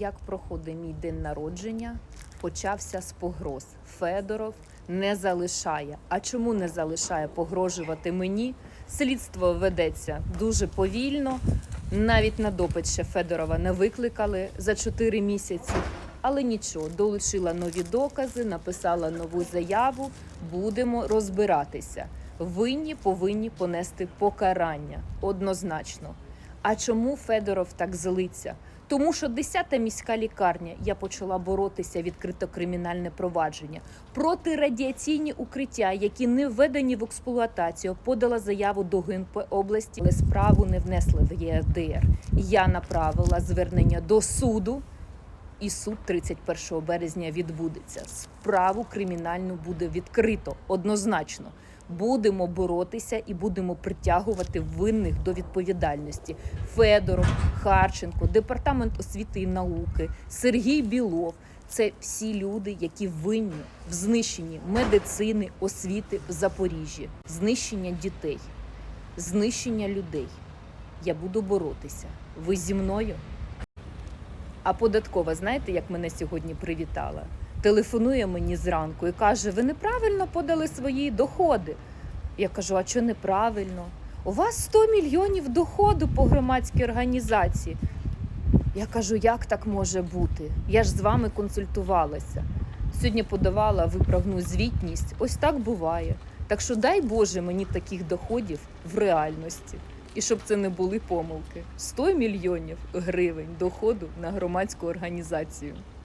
Як проходить мій день народження, почався з погроз. Федоров не залишає. А чому не залишає погрожувати мені? Слідство ведеться дуже повільно. Навіть на допит ще Федорова не викликали за 4 місяці. Але нічого, долучила нові докази, написала нову заяву. Будемо розбиратися. Винні повинні понести покарання однозначно. А чому Федоров так злиться? Тому що 10-та міська лікарня я почала боротися відкрито кримінальне провадження. Протирадіаційні укриття, які не введені в експлуатацію, подала заяву до ГНП області, але справу не внесли в ЄРДР. Я направила звернення до суду. І суд 31 березня відбудеться. Справу кримінальну буде відкрито однозначно. Будемо боротися і будемо притягувати винних до відповідальності. Федоров, Харченко, департамент освіти і науки, Сергій Білов це всі люди, які винні в знищенні медицини, освіти в Запоріжжі, знищення дітей, знищення людей. Я буду боротися. Ви зі мною? А податкова, знаєте, як мене сьогодні привітала? Телефонує мені зранку і каже: ви неправильно подали свої доходи. Я кажу: а що неправильно? У вас 100 мільйонів доходу по громадській організації. Я кажу, як так може бути? Я ж з вами консультувалася. Сьогодні подавала виправну звітність. Ось так буває. Так що дай Боже мені таких доходів в реальності. І щоб це не були помилки. 100 мільйонів гривень доходу на громадську організацію.